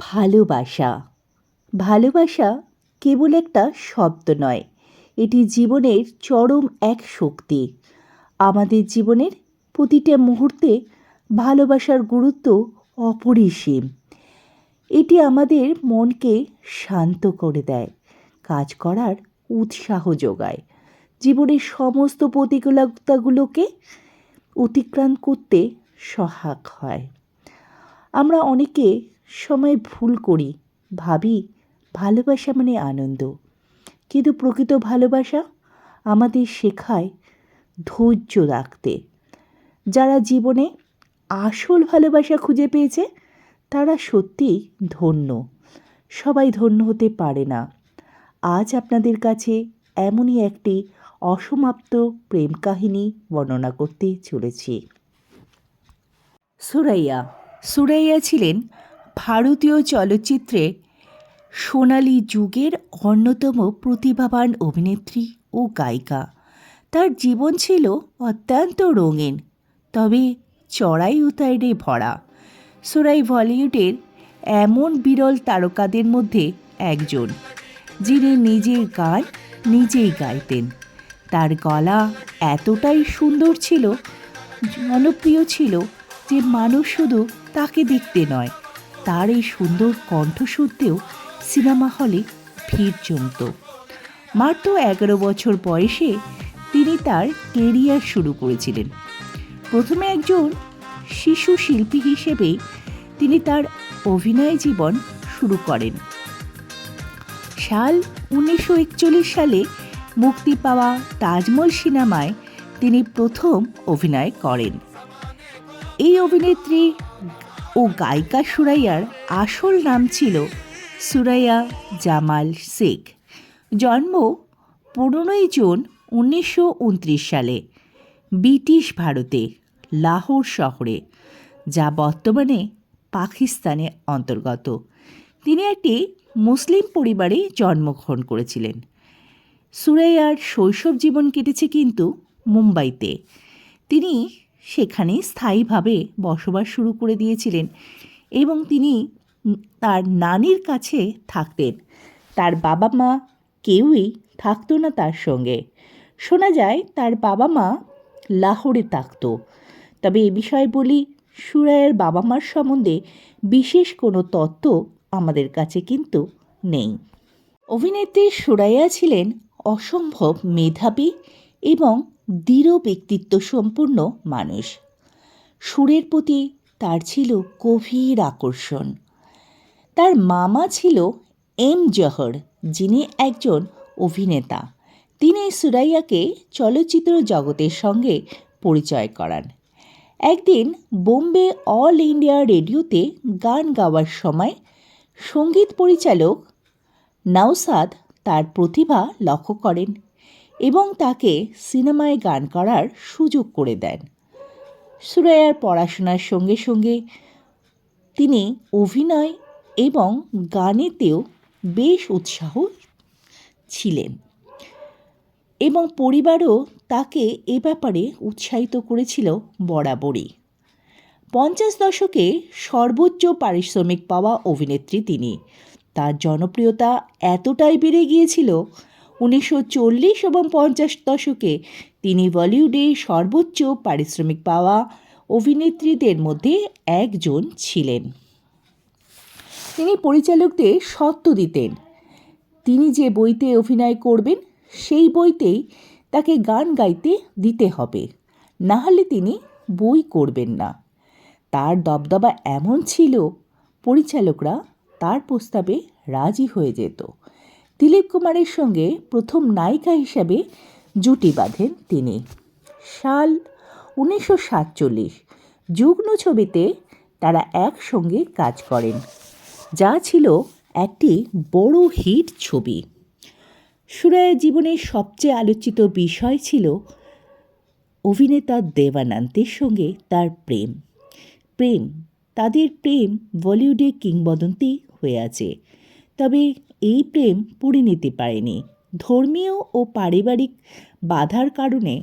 ভালোবাসা। ভালোবাসা কেবল একটা শব্দ নয়, এটি জীবনের চরম এক শক্তি। আমাদের জীবনের প্রতিটা মুহূর্তে ভালোবাসার গুরুত্ব অপরিসীম। এটি আমাদের মনকে শান্ত করে দেয়, কাজ করার উৎসাহ যোগায়। জীবনের সমস্ত প্রতিকূলতাগুলোকে অতিক্রান্ত করতে সহায়ক হয়। আমরা অনেকে সময় ভুল করি, ভাবি ভালোবাসা মানে আনন্দ। কিন্তু প্রকৃত ভালোবাসা আমাদের শেখায় ধৈর্য রাখতে। যারা জীবনে আসল ভালোবাসা খুঁজে পেয়েছে, তারা সত্যিই ধন্য। সবাই ধন্য হতে পারে না। আজ আপনাদের কাছে এমনই একটি অসমাপ্ত প্রেম কাহিনী বর্ণনা করতে চলেছি। সুরাইয়া সুরাইয়া ছিলেন ভারতীয় চলচ্চিত্রে সোনালি যুগের অন্যতম প্রতিভাবান অভিনেত্রী ও গায়িকা। তার জীবন ছিল অত্যন্ত রঙিন, তবে চড়াই উতাইরে ভরা। সোরাই বলিউডের এমন বিরল তারকাদের মধ্যে একজন, যিনি নিজের গান নিজেই গাইতেন। তার গলা এতটাই সুন্দর ছিল, জনপ্রিয় ছিল যে মানুষ শুধু তাকে দেখতে নয় তার এই সুন্দর কণ্ঠ শুনতেও সিনেমা হলে ভিড় জমত। মাত্র এগারো বছর বয়সে তিনি তার কেরিয়ার শুরু করেছিলেন। প্রথমে একজন শিশু শিল্পী হিসেবে তিনি তার অভিনয় জীবন শুরু করেন। সাল উনিশশো একচল্লিশ সালে মুক্তি পাওয়া তাজমহল সিনেমায় তিনি প্রথম অভিনয় করেন। এই অভিনেত্রী ও গায়িকা সুরাইয়ার আসল নাম ছিল সুরাইয়া জামাল শেখ। জন্ম পনেরোই জুন উনিশশো উনত্রিশ সালে ব্রিটিশ ভারতে লাহোর শহরে, যা বর্তমানে পাকিস্তানে অন্তর্গত। তিনি একটি মুসলিম পরিবারে জন্মগ্রহণ করেছিলেন। সুরাইয়ার শৈশব জীবন কেটেছে কিন্তু মুম্বাইতে। তিনি সেখানে স্থায়ীভাবে বসবাস শুরু করে দিয়েছিলেন এবং তিনি তার নানির কাছে থাকতেন। তার বাবা মা কেউই থাকতো না তার সঙ্গে। শোনা যায়, তার বাবা মা লাহোরে থাকতো। তবে এ বিষয়ে বলি সুরায়ের বাবা মার সম্বন্ধে বিশেষ কোনো তত্ত্ব আমাদের কাছে কিন্তু নেই। অভিনেত্রী সুরাইয়া ছিলেন অসম্ভব মেধাবী এবং দৃঢ় ব্যক্তিত্ব সম্পূর্ণ মানুষ। সুরের প্রতি তার ছিল গভীর আকর্ষণ। তার মামা ছিল এম জহর, যিনি একজন অভিনেতা। তিনি সুরাইয়াকে চলচ্চিত্র জগতের সঙ্গে পরিচয় করান। একদিন বোম্বে অল ইন্ডিয়া রেডিওতে গান গাওয়ার সময় সংগীত পরিচালক নাওসাদ তার প্রতিভা লক্ষ্য করেন। এবং তাকে সিনেমায় গান করার সুযোগ করে দেন। সুরাইয়ার পড়াশোনার সঙ্গে সঙ্গে তিনি অভিনয় এবং গানেতেও বেশ উৎসাহ ছিলেন এবং পরিবারও তাকে এ ব্যাপারে উৎসাহিত করেছিল বরাবরই। পঞ্চাশ দশকে সর্বোচ্চ পারিশ্রমিক পাওয়া অভিনেত্রী তিনি। তার জনপ্রিয়তা এতটাই বেড়ে গিয়েছিল উনিশশো চল্লিশ এবং পঞ্চাশ দশকে তিনি বলিউডে সর্বোচ্চ পারিশ্রমিক পাওয়া অভিনেত্রীদের মধ্যে একজন ছিলেন। তিনি পরিচালকদের সত্য দিতেন, তিনি যে বইতে অভিনয় করবেন, সেই বইতেই তাকে গান গাইতে দিতে হবে, না হলে তিনি বই করবেন না। তার দবদবা এমন ছিল, পরিচালকরা তার প্রস্তাবে রাজি হয়ে যেত। দিলীপ কুমারের সঙ্গে প্রথম নায়িকা হিসাবে জুটি বাঁধেন তিনি। সাল উনিশশো সাতচল্লিশ যুগ্ন ছবিতে তারা একসঙ্গে কাজ করেন। যা ছিল একটি বড় হিট ছবি। সুরায়ের জীবনের সবচেয়ে আলোচিত বিষয় ছিল অভিনেতা দেবানন্দের সঙ্গে তার প্রেম। প্রেম, তাদের প্রেম বলিউডে কিংবদন্তি হয়ে আছে। তবে এই প্রেম পরিণতি পায়নি ধর্মীয় ও পারিবারিক বাধার কারণে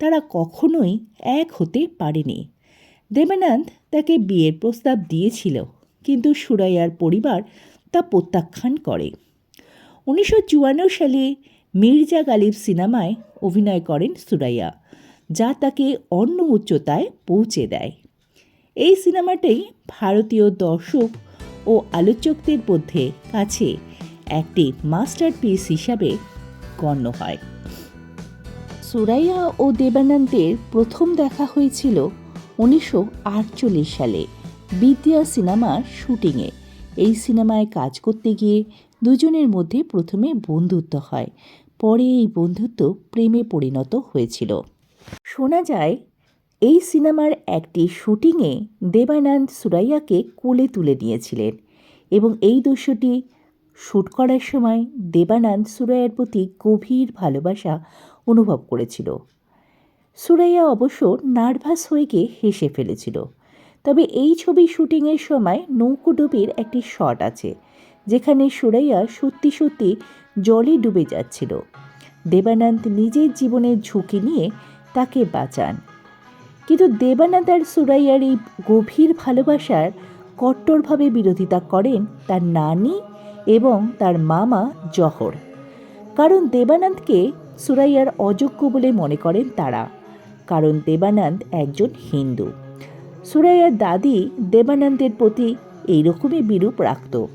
তারা কখনোই এক হতে পারেনি। দেবানন্দ তাকে বিয়ের প্রস্তাব দিয়েছিল, কিন্তু সুরাইয়ার পরিবার তা প্রত্যাখ্যান করে। উনিশশো চুয়ান্ন সালে মির্জা গালিব সিনেমায় অভিনয় করেন সুরাইয়া, যা তাকে অন্য উচ্চতায় পৌঁছে দেয়। এই সিনেমাটাই ভারতীয় দর্শক ও আলোচকদের মধ্যে কাছে একটি মাস্টারপিস হিসাবে গণ্য হয়। সুরাইয়া ও দেবানন্দের প্রথম দেখা হয়েছিল উনিশশো আটচল্লিশ সালে বিদ্যা সিনেমার শুটিংয়ে। এই সিনেমায় কাজ করতে গিয়ে দুজনের মধ্যে প্রথমে বন্ধুত্ব হয়, পরে এই বন্ধুত্ব প্রেমে পরিণত হয়েছিল। শোনা যায়, এই সিনেমার একটি শুটিংয়ে দেবানন্দ সুরাইয়াকে কোলে তুলে নিয়েছিলেন এবং এই দৃশ্যটি শ্যুট করার সময় দেবানন্দ সুরাইয়ার প্রতি গভীর ভালোবাসা অনুভব করেছিল। সুরাইয়া অবশ্য নার্ভাস হয়ে গিয়ে হেসে ফেলেছিল। তবে এই ছবি শুটিংয়ের সময় নৌকোডুবির একটি শট আছে, যেখানে সুরাইয়া সত্যি সত্যি জলে ডুবে যাচ্ছিল। দেবানন্দ নিজের জীবনের ঝুঁকি নিয়ে তাকে বাঁচান। কিন্তু দেবানন্দ আর সুরাইয়ার এই গভীর ভালোবাসার কট্টরভাবে বিরোধিতা করেন তার নানি এবং তার মামা জহর। কারণ দেবানন্দকে সুরাইয়ার অযোগ্য বলে মনে করেন তারা। কারণ দেবানন্দ একজন হিন্দু। সুরাইয়ার দাদি দেবানন্দের প্রতি এইরকমই বিরূপ রাখত।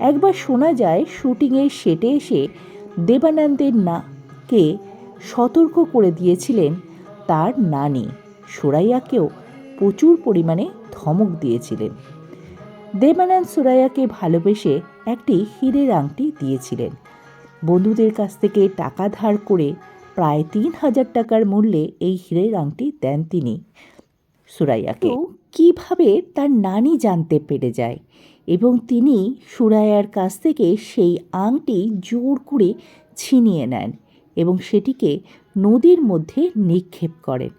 একবার শোনা যায় শুটিংয়ের সেটে এসে দেবানন্দের নাকে সতর্ক করে দিয়েছিলেন তার নানি। সুরাইয়াকেও প্রচুর পরিমাণে ধমক দিয়েছিলেন। দেবানন্দ সুরাইয়াকে ভালোবেসে একটি হীরের আংটি দিয়েছিলেন। বন্ধুদের কাছ থেকে টাকা ধার করে প্রায় তিন হাজার টাকার মূল্যে এই হীরের আংটি দেন তিনি সুরাইয়াকে। কীভাবে তার নানি জানতে পেরে যায় এবং তিনি সুরাইয়ার কাছ থেকে সেই আংটি জোর করে ছিনিয়ে নেন এবং সেটিকে নদীর মধ্যে নিক্ষেপ করেন।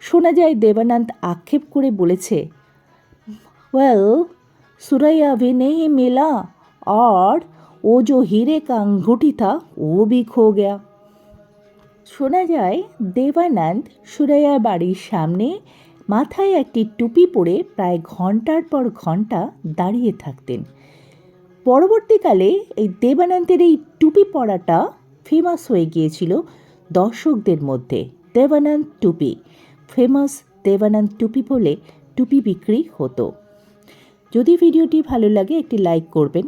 শোনা যায় দেবানন্দ আক্ষেপ করে বলেছে ওয়েল सुरैया भी नहीं मिला और वो जो हीरे का अंगूठी था वो भी खो गया শোনা যায় দেবানন্দ সুরাইয়ার বাড়ির সামনে মাথায় একটি টুপি পরে প্রায় ঘন্টার পর ঘন্টা দাঁড়িয়ে থাকতেন পরবর্তীকালে এই দেবানন্দের এই টুপি পরাটা ফেমাস হয়ে গিয়েছিল দর্শকদের মধ্যে দেবানন্দ টুপি ফেমাস দেবানন্দ টুপি বলে টুপি বিক্রি হতো যদি ভিডিওটি ভালো লাগে একটি লাইক করবেন।